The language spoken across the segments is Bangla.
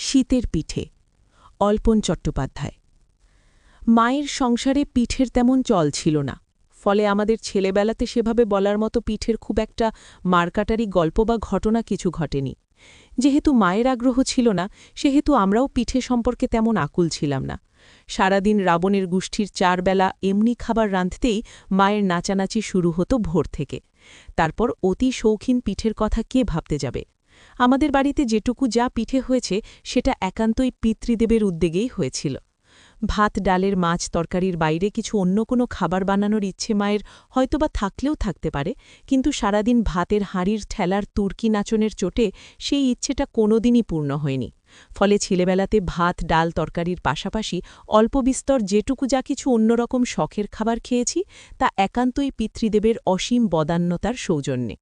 শীতের পিঠে। অল্পন চট্টোপাধ্যায়। মায়ের সংসারে পিঠের তেমন চল ছিল না। ফলে আমাদের ছেলেবেলাতে সেভাবে বলার মতো পিঠের খুব একটা মারকাটারি গল্প বা ঘটনা কিছু ঘটেনি। যেহেতু মায়ের আগ্রহ ছিল না, সেহেতু আমরাও পিঠে সম্পর্কে তেমন আকুল ছিলাম না। সারাদিন রাবণের গোষ্ঠীর চারবেলা এমনি খাবার রাঁধতেই মায়ের নাচানাচি শুরু হতো ভোর থেকে। তারপর অতি শৌখিন পিঠের কথা কে ভাবতে যাবে? আমাদের বাড়িতে যেটুকু যা পিঠে হয়েছে, সেটা একান্তই পিতৃদেবের উদ্যোগেই হয়েছিল। ভাত, ডালের মাছ, তরকারির বাইরে কিছু অন্য কোনো খাবার বানানোর ইচ্ছে মায়ের হয়তোবা থাকলেও থাকতে পারে, কিন্তু সারাদিন ভাতের হাঁড়ির ঠেলার তুর্কি নাচনের চোটে সেই ইচ্ছেটা কোনোদিনই পূর্ণ হয়নি। ফলে ছেলেবেলাতে ভাত, ডাল, তরকারির পাশাপাশি অল্প বিস্তর যেটুকু যা কিছু অন্যরকম শখের খাবার খেয়েছি, তা একান্তই পিতৃদেবের অসীম বদান্যতার সৌজন্যে।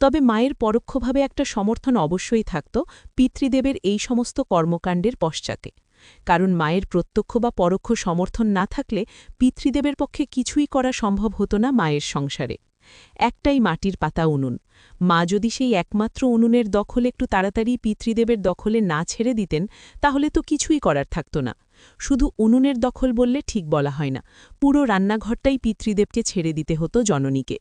তবে মায়ের পরোক্ষভাবে একটা সমর্থন অবশ্যই থাকত পিতৃদেবের এই সমস্ত কর্মকাণ্ডের পশ্চাতে। কারণ মায়ের প্রত্যক্ষ বা পরোক্ষ সমর্থন না থাকলে পিতৃদেবের পক্ষে কিছুই করা সম্ভব হতো না মায়ের সংসারে। একটাই মাটির পাতা উনুন। মা যদি সেই একমাত্র উনুনের দখল একটু তাড়াতাড়ি পিতৃদেবের দখলে না ছেড়ে দিতেন, তাহলে তো কিছুই করার থাকত না। শুধু উনুনের দখল বললে ঠিক বলা হয় না, পুরো রান্নাঘরটাই পিতৃদেবকে ছেড়ে দিতে হতো জননীকে।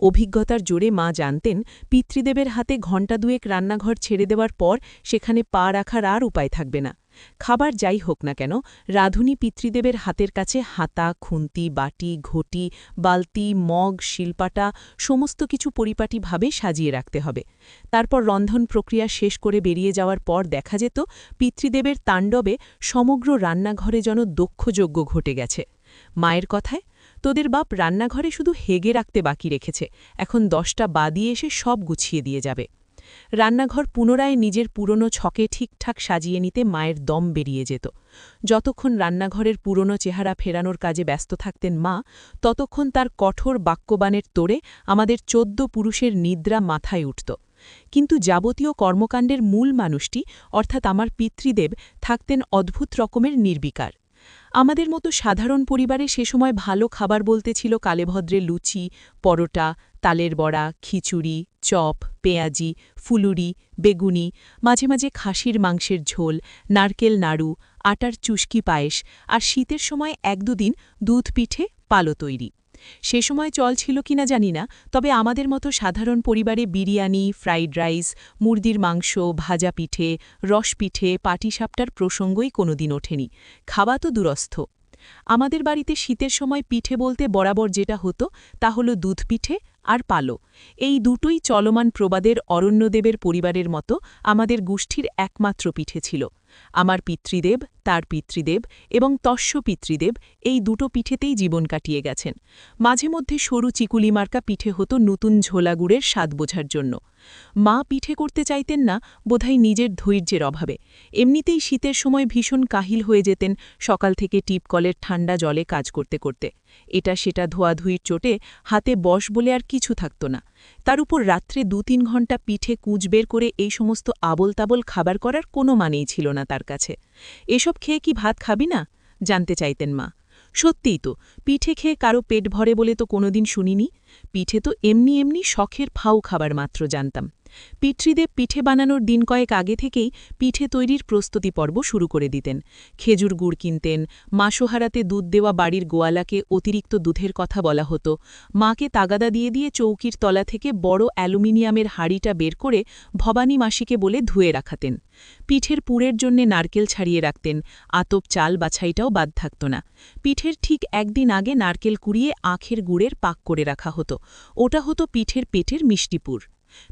অভিজ্ঞতার জোরে মা জানতেন, পিতৃদেবের হাতে ঘণ্টা দুয়েক রান্নাঘর ছেড়ে দেওয়ার পর সেখানে পা রাখার আর উপায় থাকবে না। খাবার যাই হোক না কেন, রাধুনী পিতৃদেবের হাতের কাছে হাতা, খুন্তি, বাটি, ঘটি, বালতি, মগ, শিলপাটা সমস্ত কিছু পরিপাটিভাবে সাজিয়ে রাখতে হবে। তারপর রন্ধন প্রক্রিয়া শেষ করে বেরিয়ে যাওয়ার পর দেখা যেত, পিতৃদেবের তাণ্ডবে সমগ্র রান্নাঘরে যেন দক্ষযজ্ঞ ঘটে গেছে। মায়ের কথায় তোদের বাপ রান্নাঘরে শুধু হেগে রাখতে বাকি রেখেছে। এখন দশটা বাদিয়ে এসে সব গুছিয়ে দিয়ে যাবে। রান্নাঘর পুনরায় নিজের পুরনো ছকে ঠিকঠাক সাজিয়ে নিতে মায়ের দম বেরিয়ে যেত। যতক্ষণ রান্নাঘরের পুরনো চেহারা ফেরানোর কাজে ব্যস্ত থাকতেন মা, ততক্ষণ তার কঠোর বাক্যবানের তোড়ে আমাদের চোদ্দ পুরুষের নিদ্রা মাথায় উঠত। কিন্তু যাবতীয় কর্মকাণ্ডের মূল মানুষটি, অর্থাৎ আমার পিতৃদেব, থাকতেন অদ্ভুত রকমের নির্বিকার। আমাদের মতো সাধারণ পরিবারে সে সময় ভালো খাবার বলতে ছিল কালেভদ্রে লুচি, পরোটা, তালের বড়া, খিচুড়ি, চপ, পেঁয়াজি, ফুলুরি, বেগুনি, মাঝে মাঝে খাসির মাংসের ঝোল, নারকেল নাড়ু, আটার চুস্কি পায়েস আর শীতের সময় এক দুদিন দুধ পিঠে পালো তৈরি। সে সময় চল ছিল কিনা জানি না, তবে আমাদের মতো সাধারণ পরিবারে বিরিয়ানি, ফ্রাইড রাইস মুরদির মাংস, ভাজা পিঠে, রস পিঠে পাটিসাপটার প্রসঙ্গই কোনোদিন ওঠেনি। খাওয়া তো দুরস্থ। আমাদের বাড়িতে শীতের সময় পিঠে বলতে বরাবর যেটা হতো, তা হল দুধ পিঠে আর পালো। এই দুটোই চলমান প্রবাদের অরণ্যদেবের পরিবারের মতো আমাদের গোষ্ঠীর একমাত্র পিঠে ছিল। আমার পিতৃদেব, তার পিতৃদেব এবং তস্য পিতৃদেব এই দুটো পিঠেতেই জীবন কাটিয়ে গেছেন। মাঝে মধ্যে সরু চিকুলি মার্কা পিঠে হতো নতুন ঝোলাগুড়ের স্বাদ বোঝার জন্য। মা পিঠে করতে চাইতেন না, বোধহয় নিজের ধৈর্যের অভাবে। এমনিতেই শীতের সময় ভীষণ কাহিল হয়ে যেতেন সকাল থেকে টিপকলের ঠান্ডা জলে কাজ করতে করতে। এটা সেটা ধোয়াধুয়ির চোটে হাতে বস বলে আর কিছু থাকত না। তার উপর রাত্রে দু তিন ঘণ্টা পিঠে কুঁচ বের করে এই সমস্ত আবল তাবল খাবার করার কোনো মানেই ছিল না তার কাছে। এসব খেয়ে কি ভাত খাবি না? জানতে চাইতেন মা। সত্যিই তো, পিঠে খেয়ে কারও পেট ভরে বলে তো কোনোদিন শুনিনি। পিঠে তো এমনি এমনি শখের ফাউ খাবার মাত্র জানতাম। পিতৃদেব পিঠে বানানোর দিন কয়েক আগে থেকেই পিঠে তৈরির প্রস্তুতি পর্ব শুরু করে দিতেন। খেজুর গুড় কিনতেন মাসোহারাতে দুধ দেওয়া বাড়ির গোয়ালাকে অতিরিক্ত দুধের কথা বলা হতো। মাকে তাগাদা দিয়ে দিয়ে চৌকির তলা থেকে বড় অ্যালুমিনিয়ামের হাড়িটা বের করে ভবানী মাসিকে বলে ধুয়ে রাখাতেন। পিঠের পুরের জন্যে নারকেল ছাড়িয়ে রাখতেন, আতপ চাল বাছাইটাও বাদ থাকত না। পিঠের ঠিক একদিন আগে নারকেল কুড়িয়ে আখের গুড়ের পাক করে রাখা হতো। ওটা হতো পিঠের পেটের মিষ্টিপুর।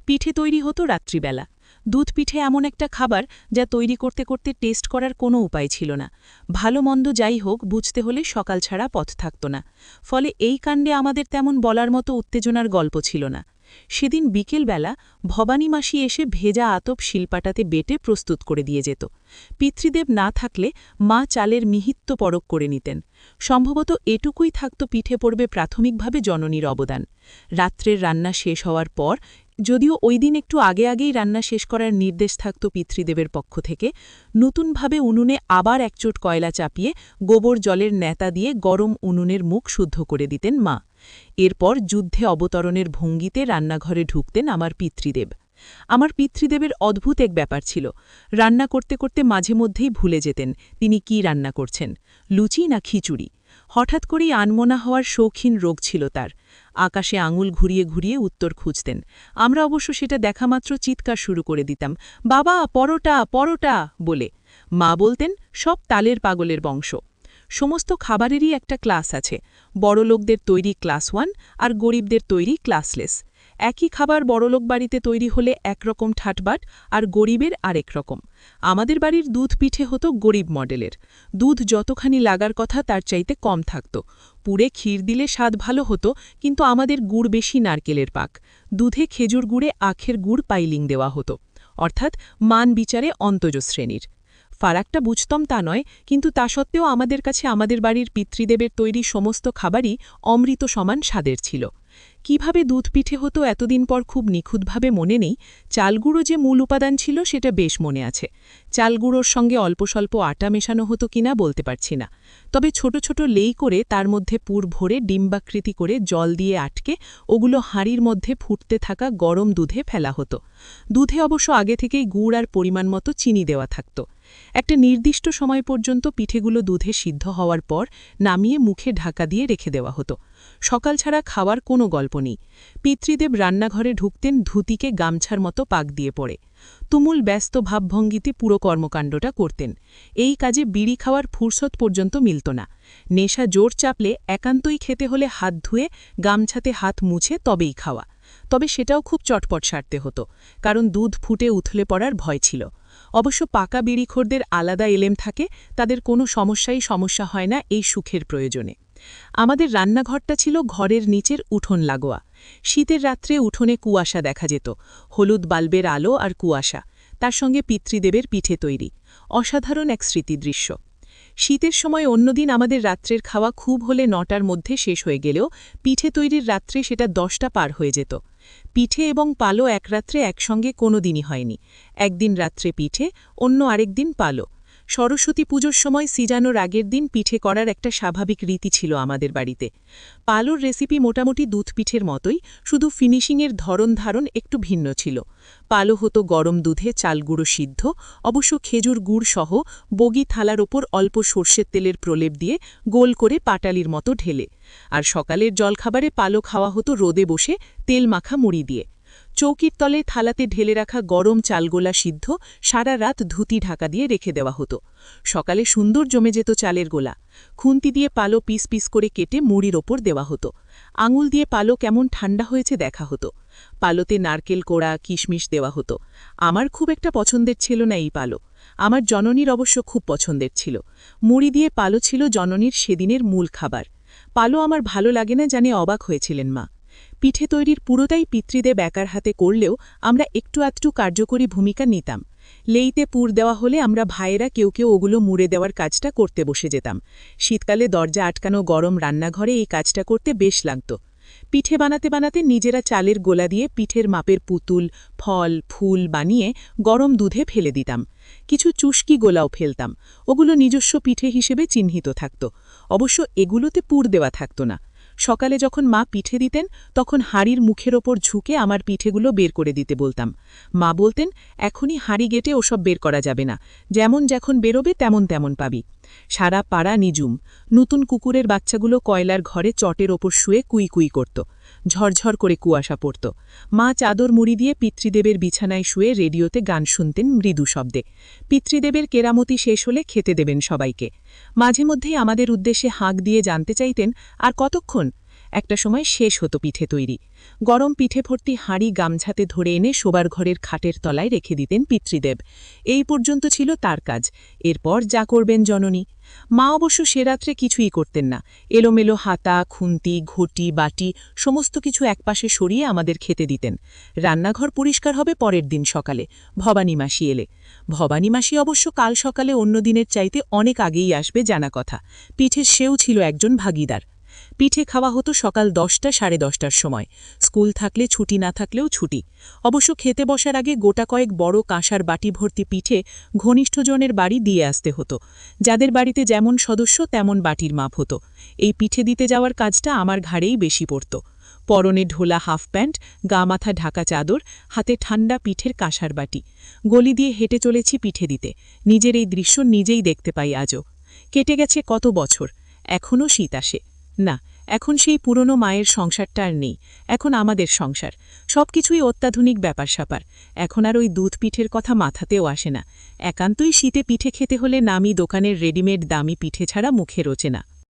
পিঠে তৈরি হতো রাত্রিবেলা। দুধ পিঠে এমন একটা খাবার যা তৈরি করতে করতে টেস্ট করার কোনো উপায় ছিল না। ভালো মন্দ যাই হোক, বুঝতে হলে সকাল ছাড়া পথ থাকত না। ফলে এই কাণ্ডে আমাদের তেমন বলার মতো উত্তেজনার গল্প ছিল না। সেদিন বিকেলবেলা ভবানী মাসি এসে ভেজা আতপ শিল্পাটাতে বেটে প্রস্তুত করে দিয়ে যেত। পিতৃদেব না থাকলে মা চালের মিহিত্ব পরক করে নিতেন। সম্ভবত এটুকুই থাকত পিঠে পড়বে প্রাথমিকভাবে জননীর অবদান। রাত্রের রান্না শেষ হওয়ার পর যদিও ওই দিন একটু আগে আগেই রান্না শেষ করার নির্দেশ থাকত পিতৃদেবের পক্ষ থেকে, নতুনভাবে উনুনে আবার একচোট কয়লা চাপিয়ে গোবর জলের নেতা দিয়ে গরম উনুনের মুখ শুদ্ধ করে দিতেন মা। এরপর যুদ্ধে অবতরণের ভঙ্গিতে রান্নাঘরে ঢুকতেন আমার পিতৃদেব। আমার পিতৃদেবের অদ্ভুত এক ব্যাপার ছিল। রান্না করতে করতে মাঝে মধ্যেই ভুলে যেতেন তিনি কি রান্না করছেন, লুচি না খিচুড়ি। হঠাৎ করেই আনমনা হওয়ার শৌখিন রোগ ছিল তার। আকাশে আঙুল ঘুরিয়ে ঘুরিয়ে উত্তর খুঁজতেন। আমরা অবশ্য সেটা দেখামাত্র চিৎকার শুরু করে দিতাম। বাবা, পরোটা পরোটা বলে। মা বলতেন, সব তালের পাগলের বংশ। সমস্ত খাবারেরই একটা ক্লাস আছে। বড়লোকদের তৈরি ক্লাস ওয়ান আর গরিবদের তৈরি ক্লাসলেস। একই খাবার বড়লোক বাড়িতে তৈরি হলে একরকম ঠাটবাট আর গরিবের আরেক রকম। আমাদের বাড়ির দুধ পিঠে হতো গরিব মডেলের। দুধ যতখানি লাগার কথা তার চাইতে কম থাকত। পুরে ক্ষীর দিলে স্বাদ ভালো হতো, কিন্তু আমাদের গুড় বেশি নারকেলের পাক। দুধে খেজুর গুড়ে আখের গুড় পাইলিং দেওয়া হতো। অর্থাৎ মান বিচারে অন্তজ শ্রেণির। ফারাকটা বুঝতম তা নয়, কিন্তু তা সত্ত্বেও আমাদের কাছে আমাদের বাড়ির পিতৃদেবের তৈরি সমস্ত খাবারই অমৃত সমান স্বাদের ছিল। কীভাবে দুধ পিঠে হতো এতদিন পর খুব নিখুঁতভাবে মনে নেই, চালগুঁড়ো যে মূল উপাদান ছিল সেটা বেশ মনে আছে। চালগুঁড়োর সঙ্গে অল্প স্বল্প আটা মেশানো হতো কিনা বলতে পারছি না। তবে ছোট ছোট লেই করে তার মধ্যে পুর ভরে ডিম্বাকৃতি করে জল দিয়ে আটকে ওগুলো হাঁড়ির মধ্যে ফুটতে থাকা গরম দুধে ফেলা হতো। দুধে অবশ্য আগে থেকেই গুড় আর পরিমাণ মতো চিনি দেওয়া থাকত। একটা নির্দিষ্ট সময় পর্যন্ত পিঠেগুলো দুধে সিদ্ধ হওয়ার পর নামিয়ে মুখে ঢাকা দিয়ে রেখে দেওয়া হতো। সকাল ছাড়া খাওয়ার কোনো গল্প নেই। পিতৃদেব রান্নাঘরে ঢুকতেন ধুতিকে গামছার মতো পাক দিয়ে পড়ে তুমুল ব্যস্ত ভাবভঙ্গিতে পুরো কর্মকাণ্ডটা করতেন। এই কাজে বিড়ি খাওয়ার ফুরসত পর্যন্ত মিলত না। নেশা জোর চাপলে একান্তই খেতে হলে হাত ধুয়ে গামছাতে হাত মুছে তবেই খাওয়া। তবে সেটাও খুব চটপট সারতে হতো, কারণ দুধ ফুটে উথলে পড়ার ভয় ছিল। অবশ্য পাকা বিড়িখোরদের আলাদা এলেম থাকে, তাদের কোনো সমস্যাই সমস্যা হয় না এই সুখের প্রয়োজনে। আমাদের রান্নাঘরটা ছিল ঘরের নিচের উঠোন লাগোয়া। শীতের রাত্রে উঠোনে কুয়াশা দেখা যেত, হলুদ বাল্বের আলো আর কুয়াশা, তার সঙ্গে পিতৃদেবের পিঠে তৈরি, অসাধারণ এক স্মৃতিদৃশ্য। শীতের সময় অন্যদিন আমাদের রাত্রের খাওয়া খুব হলে নটার মধ্যে শেষ হয়ে গেলেও পিঠে তৈরির রাত্রে সেটা দশটা পার হয়ে যেত। পিঠে এবং পালো এক রাত্রে একসঙ্গে কোনো দিনই হয়নি। একদিন রাত্রে পিঠে, অন্য আরেক দিন পালো। সরস্বতী পুজোর সময় সিজানোর আগের দিন পিঠে করার একটা স্বাভাবিক রীতি ছিল আমাদের বাড়িতে। পালোর রেসিপি মোটামুটি দুধ পিঠের মতোই, শুধু ফিনিশিংয়ের ধরন ধারণ একটু ভিন্ন ছিল। পালো হতো গরম দুধে চালগুঁড়ো সিদ্ধ, অবশ্য খেজুর গুড় সহ বগি থালার ওপর অল্প সর্ষের তেলের প্রলেপ দিয়ে গোল করে পাটালির মতো ঢেলে। আর সকালের জলখাবারে পালো খাওয়া হতো রোদে বসে তেল মাখা মুড়ি দিয়ে। চৌকির তলে থালাতে ঢেলে রাখা গরম চালগোলা সিদ্ধ সারা রাত ধুতি ঢাকা দিয়ে রেখে দেওয়া হতো। সকালে সুন্দর জমে যেত চালের গোলা। খুন্তি দিয়ে পালো পিস পিস করে কেটে মুড়ির ওপর দেওয়া হতো। আঙুল দিয়ে পালো কেমন ঠান্ডা হয়েছে দেখা হতো। পালোতে নারকেল কোড়া, কিশমিশ দেওয়া হতো। আমার খুব একটা পছন্দের ছিল না এই পালো আমার জননীর অবশ্য খুব পছন্দের ছিল। মুড়ি দিয়ে পালো ছিল জননীর সেদিনের মূল খাবার। পালো আমার ভালো লাগে না জানে অবাক হয়েছিলেন মা। পিঠে তৈরির পুরোটাই পিতৃদেব একার হাতে করলেও আমরা একটু আধটু কার্যকরী ভূমিকা নিতাম। লেইতে পুর দেওয়া হলে আমরা ভাইয়েরা কেউ কেউ ওগুলো মুড়ে দেওয়ার কাজটা করতে বসে যেতাম। শীতকালে দরজা আটকানো গরম রান্নাঘরে এই কাজটা করতে বেশ লাগত। পিঠে বানাতে বানাতে নিজেরা চালের গোলা দিয়ে পিঠের মাপের পুতুল, ফল, ফুল বানিয়ে গরম দুধে ফেলে দিতাম। কিছু চুস্কি গোলাও ফেলতাম। ওগুলো নিজস্ব পিঠে হিসেবে চিহ্নিত থাকত। অবশ্য এগুলোতে পুর দেওয়া থাকত না। সকালে যখন মা পিঠে দিতেন, তখন হাড়ির মুখের ওপর ঝুঁকে আমার পিঠেগুলো বের করে দিতে বলতাম। মা বলতেন, এখনই হাড়ি গেটে ওসব বের করা যাবে না। যেমন যখন বেরোবে, তেমন তেমন পাবি। সারা পাড়া নিজুম নতুন কুকুরের বাচ্চাগুলো কয়লার ঘরে চটের ওপর শুয়ে কুই কুই করত। ঝরঝর করে কুয়াশা পড়ত। মা চাদর মুড়ি দিয়ে পিতৃদেবের বিছানায় শুয়ে রেডিওতে গান শুনতেন মৃদু শব্দে। পিতৃদেবের কেরামতি শেষ হলে খেতে দেবেন সবাইকে। মাঝে মধ্যেই আমাদের উদ্দেশ্যে হাঁক দিয়ে জানতে চাইতেন, আর কতক্ষণ একটা সময় শেষ হতো পিঠে তৈরি। গরম পিঠে ভর্তি হাঁড়ি গামছাতে ধরে এনে শোবার ঘরের খাটের তলায় রেখে দিতেন পিতৃদেব। এই পর্যন্ত ছিল তার কাজ। এরপর যা করবেন জননী। মা অবশ্য সে রাত্রে কিছুই করতেন না। এলোমেলো হাতা, খুন্তি, ঘটি, বাটি, সমস্ত কিছু একপাশে সরিয়ে আমাদের খেতে দিতেন। রান্নাঘর পরিষ্কার হবে পরের দিন সকালে। ভবানী মাসি এলে। ভবানী মাসি অবশ্য কাল সকালে অন্য দিনের চাইতে অনেক আগেই আসবে জানা কথা। পিঠের সেও ছিল একজন ভাগিদার। পিঠে খাওয়া হতো সকাল দশটা সাড়ে দশটার সময়। স্কুল থাকলে ছুটি, না থাকলেও ছুটি। অবশ্য খেতে বসার আগে গোটা কয়েক বড় কাঁসার বাটি ভর্তি পিঠে ঘনিষ্ঠজনের বাড়ি দিয়ে আসতে হতো। যাদের বাড়িতে যেমন সদস্য, তেমন বাটির মাপ হতো। এই পিঠে দিতে যাওয়ার কাজটা আমার ঘাড়েই বেশি পড়ত। পরনে ঢোলা হাফ প্যান্ট, গা মাথা ঢাকা চাদর, হাতে ঠান্ডা পিঠের কাঁসার বাটি। গলি দিয়ে হেঁটে চলেছি পিঠে দিতে। নিজের এই দৃশ্য নিজেই দেখতে পাই আজও। কেটে গেছে কত বছর? এখনও শীত আসে। না, এখন সেই পুরনো মায়ের সংসারটা আর নেই, এখন আমাদের সংসার। সবকিছুই অত্যাধুনিক ব্যাপার স্যাপার এখন আর ওই দুধ পিঠের কথা মাথাতেও আসে না। একান্তই শীতে পিঠে খেতে হলে নামি দোকানের রেডিমেড দামি পিঠে ছাড়া মুখে রোচে না।